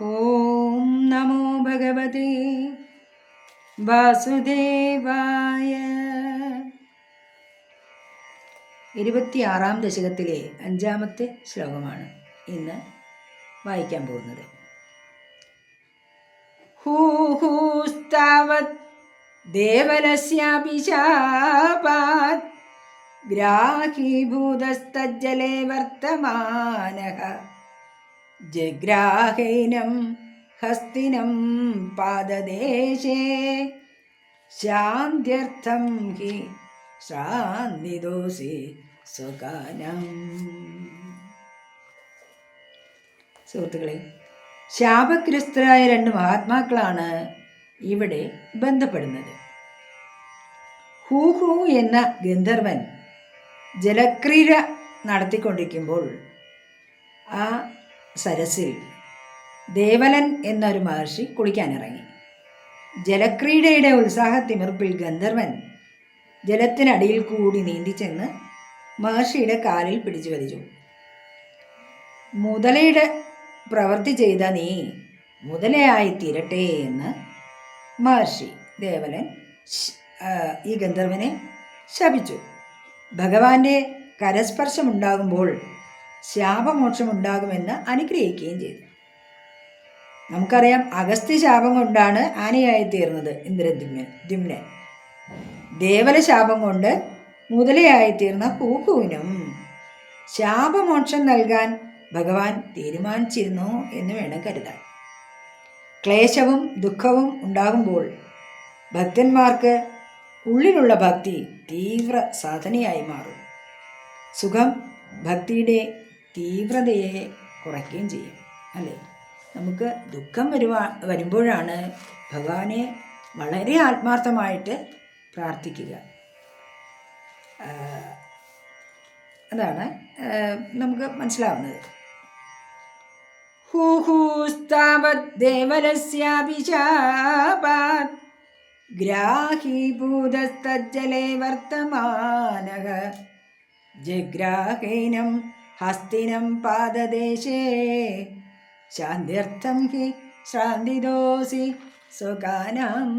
ഓം നമോ ഭഗവതി. വാസുദേവായ. ഇരുപത്തിയാറാം ദശകത്തിലെ അഞ്ചാമത്തെ ശ്ലോകമാണ് ഇന്ന് വായിക്കാൻ പോകുന്നത്. ഹൂഹൂസ്താവത് ദേവലസ്യാപി ശാപാത് ഗ്രാഹീഭൂതസ്തജ്ജലേ വർത്തമാനഃ. ജഗ്രാഹേനം ഹസ്തിനം പാദദേശേ. ശാന്ത്യർത്ഥം ഹി ശ്രാന്തിദോസി സ്വകാനം. സുഹൃത്തുക്കളെ ശാപഗ്രസ്തരായ രണ്ട് മഹാത്മാക്കളാണ് ഇവിടെ ബന്ധപ്പെടുന്നത്. ഹൂഹു എന്ന ഗന്ധർവൻ ജലക്രീഡ നടത്തിക്കൊണ്ടിരിക്കുമ്പോൾ ആ സരസിൽ. ദേവലൻ എന്നൊരു മഹർഷി കുളിക്കാനിറങ്ങി. ജലക്രീഡയുടെ ഉത്സാഹത്തിമിർപ്പിൽ ഗന്ധർവൻ ജലത്തിനടിയിൽ കൂടി നീന്തിച്ചെന്ന് മഹർഷിയുടെ കാലിൽ പിടിച്ചു വലിച്ചു. മുതലയുടെ പ്രവൃത്തി ചെയ്ത നീ മുതലയായി തീരട്ടെ എന്ന് മഹർഷി ദേവലൻ ഈ ഗന്ധർവനെ ശപിച്ചു. ഭഗവാന്റെ കരസ്പർശമുണ്ടാകുമ്പോൾ ശാപമോക്ഷമുണ്ടാകുമെന്ന് അനുഗ്രഹിക്കുകയും ചെയ്തു. നമുക്കറിയാം അഗസ്ത്യ ശാപം കൊണ്ടാണ് ആനയായി തീർന്നത് ഇന്ദ്രദ്യുമ്നൻ ദ്യുമ്നൻ. ദേവല ശാപം കൊണ്ട് മുതലയായി തീർന്ന കൂക്കുവിനും ശാപമോക്ഷം നൽകാൻ ഭഗവാൻ തീരുമാനിച്ചിരുന്നു എന്ന് വേണം കരുതാൻ. ക്ലേശവും ദുഃഖവും ഉണ്ടാകുമ്പോൾ ഭക്തന്മാർക്ക് ഉള്ളിലുള്ള ഭക്തി തീവ്ര സാധനയായി മാറും. സുഖം ഭക്തിയുടെ തീവ്രതയെ കുറയ്ക്കുകയും ചെയ്യും അല്ലേ? നമുക്ക് ദുഃഖം വരുവാ വരുമ്പോഴാണ് ഭഗവാനെ വളരെ ആത്മാർത്ഥമായിട്ട് പ്രാർത്ഥിക്കുക. അതാണ് നമുക്ക് മനസ്സിലാവുന്നത്. ഹൂഹൂസ്താവദ്ദേവലസ്യാഭിശാപാത് ഗ്രാഹീഭൂതസ്തജ്ജലേ വർത്തമാനഃ ജഗ്രാഹീനം ഹസ്തിനം പാദദേശേ ശാന്തിർത്ഥം ഹി ശാന്തിദോസി സ്വകാനം.